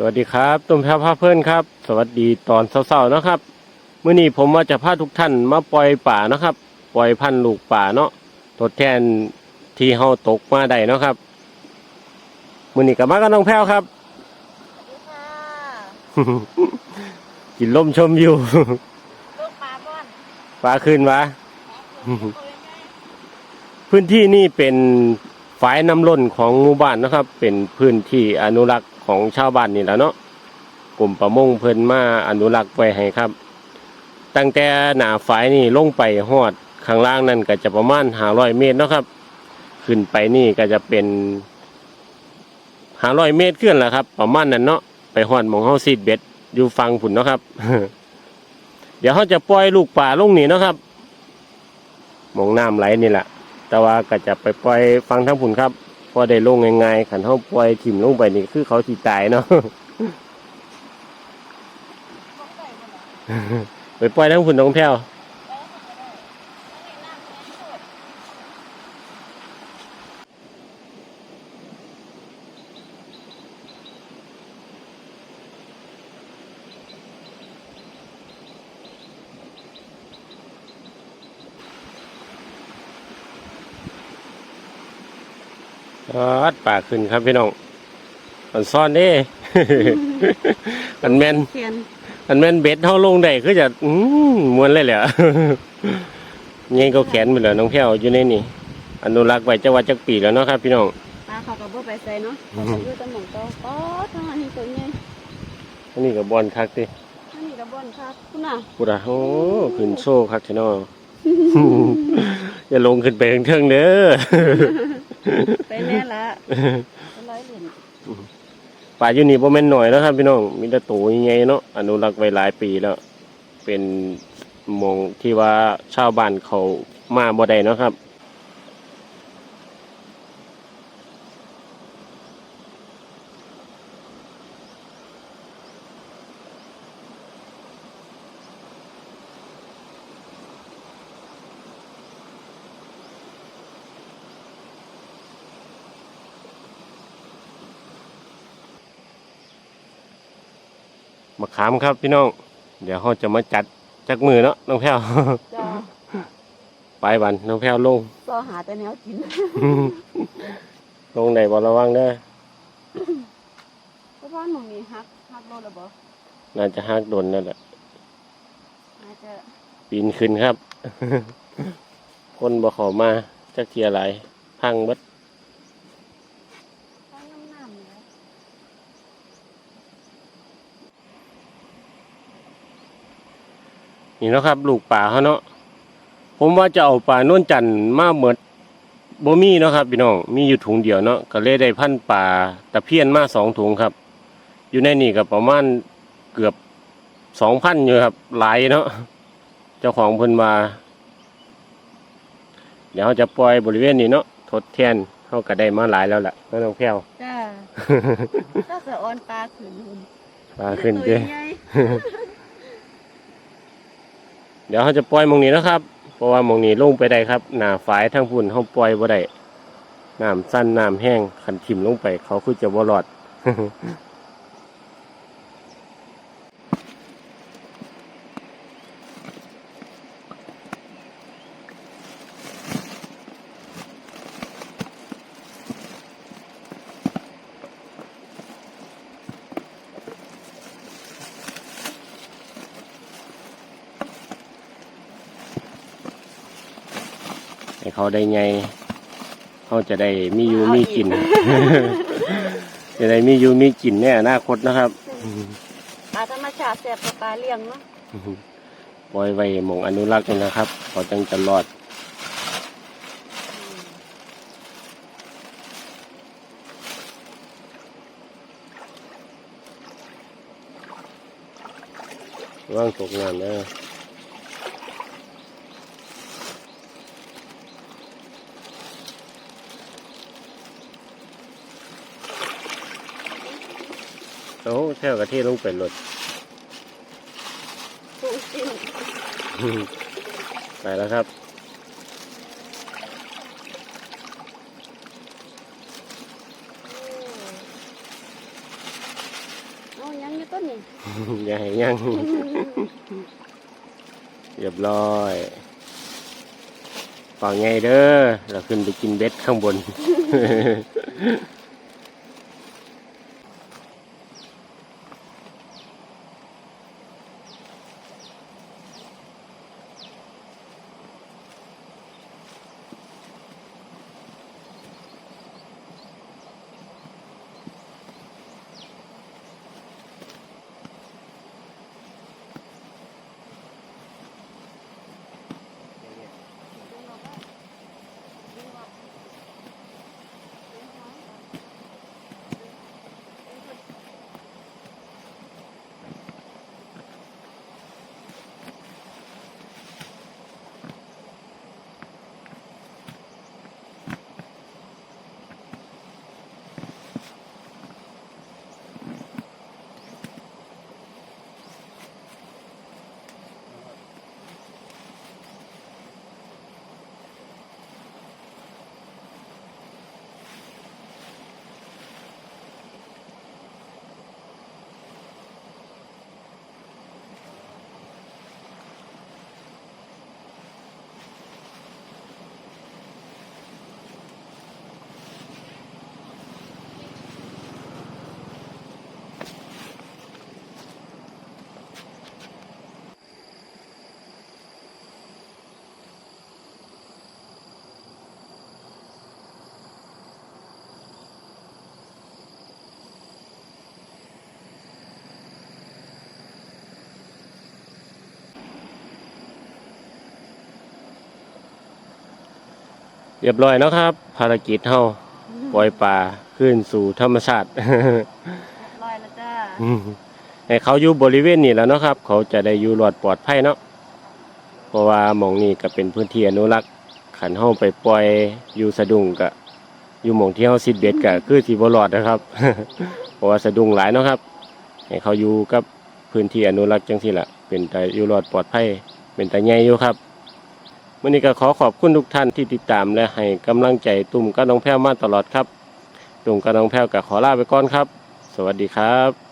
สวัสดีครับตุ้มแพรพาเพื่อนครับ สวัสดีตอนเช้าๆนะครับเมื่อนี้ผมว่าจะพาทุกท่านมาปล่อยป่านะครับ ปล่อยพันธุ์ลูกป่าเนาะทดแทนที่เฮาตกมาได้เนาะครับมื่อนี้กับมากับน้องแพรวครับค่ะกินลมชมอยู่ลูกปลาบ้อนปลาขึ้นวะพื้นที่นี่เป็นฝายน้ำล้นของหมู่บ้านนะครับ เป็นพื้นที่อนุรักษ์ ของชาวบ้านนี่แหละเนาะกลุ่มประมงเพิ่นมาอนุรักษ์ไว้ให้ครับ ตั้งแต่หนาฝายนี่ลงไปหอดข้างล่างนั่นก็จะประมาณห้าร้อยเมตรเนาะครับ ขึ้นไปนี่ก็จะเป็นห้าร้อยเมตรขึ้นแหละครับ ประมาณนั้นเนาะไปหอดมองเฮาซีดเบ็ดอยู่ฟังผุนเนาะครับ เดี๋ยวเขาจะปล่อยลูกป่าลงนี่เนาะครับมองน้ำไหลนี่แหละแต่ว่าก็จะไปปล่อยฟังทั้งผุนครับ พอได้ลงง่ายๆขันเขาปล่อยถิ่มลงไปนี่คือเขาสิตายเนาะไปปล่อยทั้งฝุ่นทั้งแพ้ว อัดปากขึ้นครับพี่น้องมันซ่อนเด้มันแมนเขียนอันแม่นเบ็ดเท่าลงได้คือจะอืมมวนเลยแหละเงี้ยก็แขนไปเลยน้องแพ้วอยู่ในนี่อนุรักษ์ไว้จะว่าจักปีแล้วเนาะครับพี่น้องปลาเขากับบ่ไปใส่เนาะเขาก็อยู่แตะหมองโตป๊อดทั้งอันนี้ตัวใหญ่อันนี้กับบอลคักดิอันนี้กับบอนครับคุณน่ะพูดอะโอ้ขึ้นโซ่คักเทนออย่าลงขึ้นไปเทิงๆเด้อ ไปแน่ละเป็นร้อยเหรียญป่าอยู่นี่บ่แม่นหน่อยแล้วครับพี่น้อง มีแต่โตยังไงเนาะอนุรักษ์ไว้หลายปีแล้ว เป็นหมองที่ว่าชาวบ้านเขามาบ่ได้เนาะครับ มะขามครับพี่น้อง เดี๋ยวเขาจะมาจัดจักมือเนาะน้องแพ้วจ้าไปบันน้องแพ้วลงซอหาแต่แนวกิน ลงไหนบ่ระวังเด้อเพราะว่าหนูมีฮักฮักโลละบ่น่าจะหักโดนนั่นแหละน่าจะปีนขึ้นครับ คนบ่เขอมาจักเทียหลายพังเบิด ตั้งน้ำน้ำอยู่แล้ว นี่เนาะครับ ลูกป่าเขาเนาะผมว่าจะเอาป่าโน่นจันทร์มาเหมือดบ่มีเนาะครับพี่น้องมีอยู่ถุงเดียวเนาะก็เลยได้พันธุ์ป่าตะเพียนมาสองถุงครับ อยู่ในนี่ก็ประมาณเกือบสองพันอยู่ครับหลายเนาะเจ้าของเพิ่นมาเดี๋ยวเขาจะปล่อยบริเวณนี้เนาะทดแทนเขาก็ได้มาหลายแล้วล่ะน้องแพ้วจ้าถ้าจะออนปลาขึ้นหุ่นปลาขึ้นตัเด้วใหญ่ เดี๋ยวเขาจะปล่อยมองนี้นะครับ เพราะว่ามองนี้ลงไปได้ครับ หนาฝายทั้งพุ่นเขาปล่อยบ่ได้น้ำสั้นน้ำแห้งขันทิมลงไป เขาคือจะบ่รอด ให้เขาได้ไงเขาจะได้มีอยู่มีกิน จะได้มีอยู่มีกินในอนาคตนะครับปลาธรรมชาติแซ่บกว่าปลาเลี้ยงเนาะปล่อยไว้หมองอนุรักษ์นี่นะครับเขาจังจะรอดว่างตกงานนะ อ้แท่วกะทิลงไปหลดกุ้งจิ้มไปแล้วครับอย่าให้ยังเรียบร้อยฟังไงเด้อ เราขึ้นไปกินเบ็ดข้างบน เรียบร้อยแล้วครับ ภารกิจเฮาปล่อยปลาขึ้นสู่ธรรมชาติ ลอยแล้วจ้าอืมให้เขาอยู่บริเวณนี้แล้วเนาะครับ เขาจะได้อยู่รอดปลอดภัยเนาะเพราะว่าหมองนี้ก็เป็นพื้นที่อนุรักษ์ขันเฮาไปปล่อยอยู่สะดุ้งก็อยู่หมองที่เฮาซิดเบ็ดก็คือสิบ่รอดนะครับ เพราะว่าสะดุ้งหลายเนาะครับ ให้เขาอยู่กับพื้นที่อนุรักษ์จังซี่ล่ะเป็นแต่อยู่รอดปลอดภัยเป็นแต่ใหญ่อยู่ครับ วันนี้ก็ขอขอบคุณทุกท่านที่ติดตามและให้กำลังใจตุ่มกระน้องแพ้วมาตลอดครับตุ่มกระน้องแพ้วก็ขอลาไปก่อนครับ สวัสดีครับ